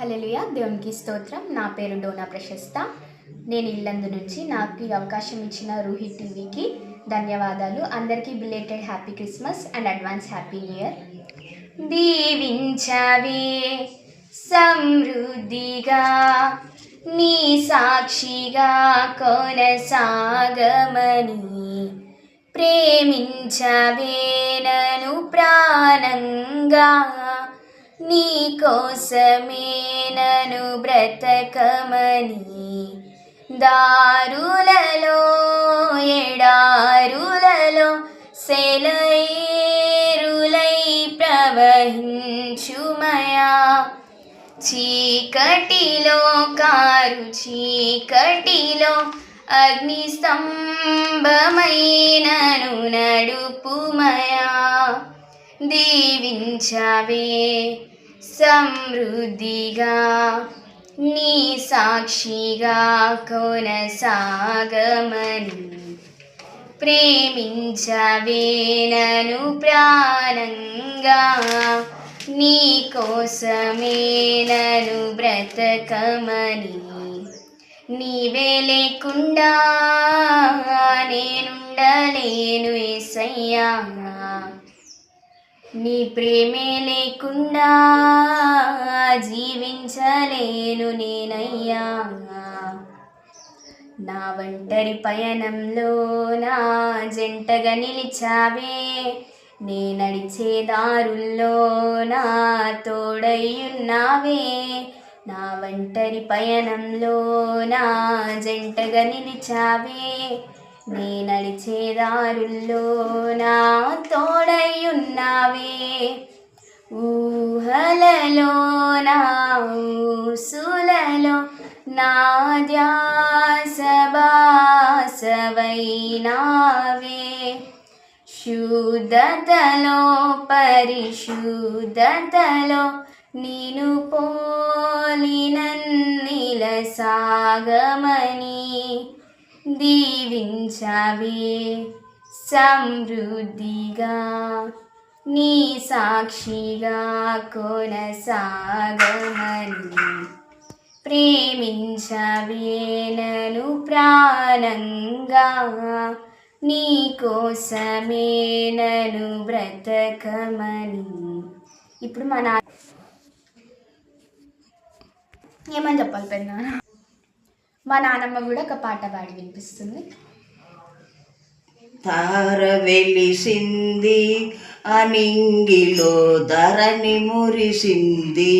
హల్లెలూయా. దేవునికి స్తోత్రం. నా పేరు డోనా ప్రశస్త. నేను ఇల్లందు నుంచి నాకు ఈ అవకాశం ఇచ్చిన రూహి టీవీకి ధన్యవాదాలు. అందరికీ belated happy Christmas and advance happy new year దీవించవే సమృద్ధిగా నీ సాక్షిగా కొనసాగమని. ప్రేమించవే నను ప్రాణంగా. నీ కోసమే నను బ్రతకమని. దారులలో ఎడారులలో సెలయేరులై ప్రవహించుమయా. చీకటిలో కారు చీకటిలో అగ్ని స్తంభమైనను నడుపుమయా. దీవించవే సమృద్ధిగా నీ సాక్షిగా కొనసాగమని. ప్రేమించవే నను ప్రాణంగా నీ కోసమే నను బ్రతకమని. నీవే లేకుండా నేనుండలేను ఏసయ్యా. నీ ప్రేమే లేకుండా జీవించలేను నేనయ్యా. నా ఒంటరి పయనంలో నా జంటగా నిలిచావే. నే నడిచే దారుల్లో నా తోడయ్యున్నావే నా ఒంటరి పయనంలో నా జంటగా నిలిచావే. నీ నడిచే దారుల్లో నా తోడయ్యున్నావే. ఊహలలో నా ఊసులలో నా ధ్యాసభాసవైనావే. శుద్ధతలో పరిశుద్ధతలో నేను పోలినన్నిల సాగమని. దీవించవే సమృద్ధిగా నీ సాక్షిగా కొనసాగమని ప్రేమించవేనను ప్రాణంగా నీ కోసమే నను బ్రతకమని. ఇప్పుడు మన ఏమని చెప్పాలి పెద్ద మా నానమ్మ కూడా ఒక పాట పాడి వినిపిస్తుంది. తార వెలిసింది అనింగిలో ధరణి మురిసింది.